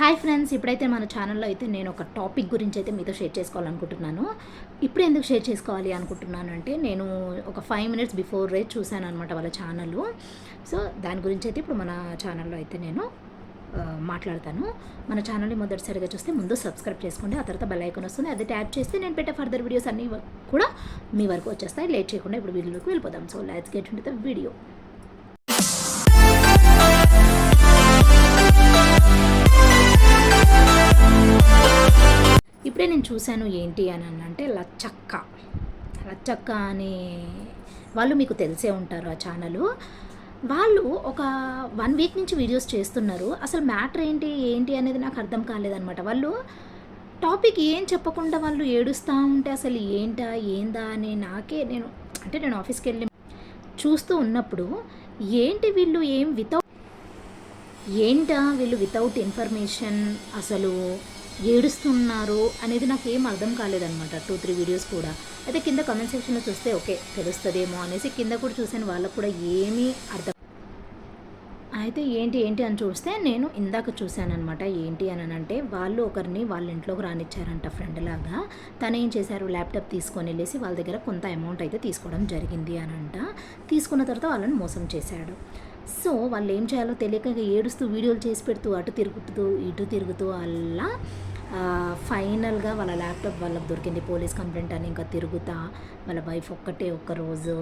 Hi friends ఇప్పుడైతే మన ఛానల్లో అయితే నేను ఒక టాపిక్ గురించి అయితే మీతో షేర్ చేసుకోవాలనుకుంటున్నాను. ఇప్పుడు ఎందుకు షేర్ చేసుకోవాలి అనుకుంటున్నాను అంటే నేను ఒక ఫైవ్ మినిట్స్ బిఫోర్ రే చూశాను అనమాట వాళ్ళ ఛానల్ సో దాని గురించి అయితే ఇప్పుడు మన ఛానల్లో అయితే నేను మాట్లాడతాను. మన ఛానల్ని మొదటిసారిగా చూస్తే ముందు సబ్స్క్రైబ్ చేసుకోండి. ఆ తర్వాత బెల్ ఐకాన్ వస్తుంది. అది ట్యాప్ చేస్తే నేను పెట్టే ఫర్దర్ వీడియోస్ అన్నీ కూడా మీ వరకు వచ్చేస్తాయి. లేట్ చేయకుండా ఇప్పుడు వీడియోలోకి వెళ్ళిపోదాం. సో లెట్స్ గెట్ ఉంటుంది ద వీడియో చూశాను ఏంటి అని అంటే లచ్చక్క. లచ్చక్క అనే వాళ్ళు మీకు తెలిసే ఉంటారు ఆ ఛానల్. వాళ్ళు ఒక వన్ వీక్ నుంచి వీడియోస్ చేస్తున్నారు. అసలు మ్యాటర్ ఏంటి ఏంటి అనేది నాకు అర్థం కాలేదనమాట వాళ్ళు టాపిక్ ఏం చెప్పకుండా వాళ్ళు ఏడుస్తూ ఉంటే అసలు ఏంటా ఏందా అని నాకే నేను అంటే నేను ఆఫీస్కి వెళ్ళి చూస్తూ ఉన్నప్పుడు ఏంటి వీళ్ళు ఏం వితౌట్ ఏంటా వీళ్ళు వితౌట్ ఇన్ఫర్మేషన్ అసలు? ఏడుస్తున్నారు అనేది నాకు ఏం అర్థం కాలేదనమాట టూ త్రీ వీడియోస్ కూడా. అయితే కింద కమెంట్ సెక్షన్లో చూస్తే ఓకే తెలుస్తుందేమో అనేసి కింద కూడా చూసిన వాళ్ళకు కూడా ఏమీ అర్థం అయితే ఏంటి ఏంటి అని చూస్తే నేను ఇందాక చూశానమాట ఏంటి అని అంటే వాళ్ళు ఒకరిని వాళ్ళ ఇంట్లోకి రానిచ్చారంట ఫ్రెండ్ లాగా. తను ఏం చేశారు? ల్యాప్టాప్ తీసుకొని వెళ్ళేసి వాళ్ళ దగ్గర కొంత అమౌంట్ అయితే తీసుకోవడం జరిగింది అని అంట తీసుకున్న తర్వాత వాళ్ళని మోసం చేశాడు. సో వాళ్ళు ఏం చేయాలో తెలియక ఏడుస్తూ వీడియోలు చేసి పెడుతూ అటు తిరుగుతూ ఇటు తిరుగుతూ అలా ఫైనల్గా వాళ్ళ ల్యాప్టాప్ వాళ్ళకి దొరికింది. పోలీస్ కంప్లైంట్ అని ఇంకా తిరుగుతా వాళ్ళ వైఫ్ ఒక్కటే ఒక్క రోజు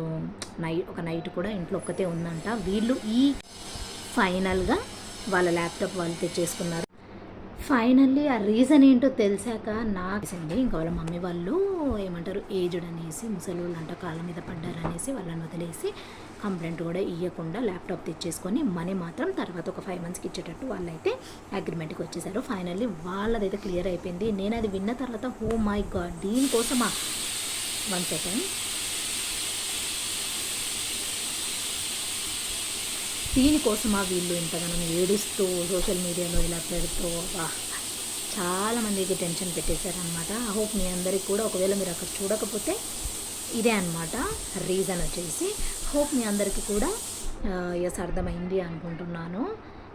నైట్ ఒక నైట్ కూడా ఇంట్లో ఒక్కతే ఉందంట. వీళ్ళు ఈ ఫైనల్గా వాళ్ళ ల్యాప్టాప్ వాళ్ళు తెచ్చేసుకున్నారు. ఫైనల్లీ ఆ రీజన్ ఏంటో తెలిసాక నాకు తెలిసింది ఇంకా వాళ్ళ మమ్మీ వాళ్ళు ఏమంటారు ఏజ్డ్ అనేసి ముసలి వాళ్ళు అంట కాళ్ళ మీద పడ్డారనేసి వాళ్ళని వదిలేసి కంప్లైంట్ కూడా ఇవ్వకుండా ల్యాప్టాప్ తెచ్చేసుకొని మనీ మాత్రం తర్వాత ఒక ఫైవ్ మంత్స్కి ఇచ్చేటట్టు వాళ్ళైతే అగ్రిమెంట్కి వచ్చేసారు. ఫైనల్లీ వాళ్ళదైతే క్లియర్ అయిపోయింది. నేను అది విన్న తర్వాత హో మై గాడ్ దీనికోసమా? వన్ సెకండ్ దీనికోసమా వీళ్ళు ఇంతగానం ఏడుస్తూ సోషల్ మీడియాలో ఇలా పెడుతూ? వా చాలామందికి టెన్షన్ పెట్టేశారనమాట హోప్ మీ అందరికి కూడా ఒకవేళ మీరు అక్కడ చూడకపోతే ఇదే అనమాట రీజన్ వచ్చేసి హోప్ మీ అందరికీ కూడా ఎస్ అర్థమైంది అనుకుంటున్నాను.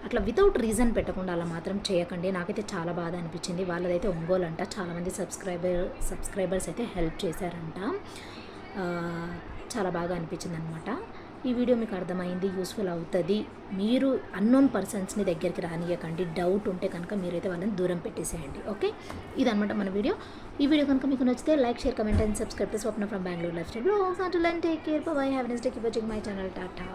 అట్లా వితౌట్ రీజన్ పెట్టకుండా అలా మాత్రం చేయకండి. నాకైతే చాలా బాధ అనిపించింది. వాళ్ళదైతే ఒంగోలు అంట చాలామంది సబ్స్క్రైబర్ సబ్స్క్రైబర్స్ అయితే హెల్ప్ చేశారంట. చాలా బాగా అనిపించింది అనమాట ఈ వీడియో మీకు అర్థమైంది యూస్ఫుల్ అవుతుంది. మీరు అన్నోన్ పర్సన్స్ని దగ్గరికి రానియకండి. డౌట్ ఉంటే కనుక మీరైతే వాళ్ళని దూరం పెట్టేసేయండి. ఓకే ఇదనమాట మన వీడియో. ఈ వీడియో కనుక మీకు నచ్చితే like share comment and subscribe Swapna from Bengaluru lifestyle blogs take care bye have nice day keep watching my channel tata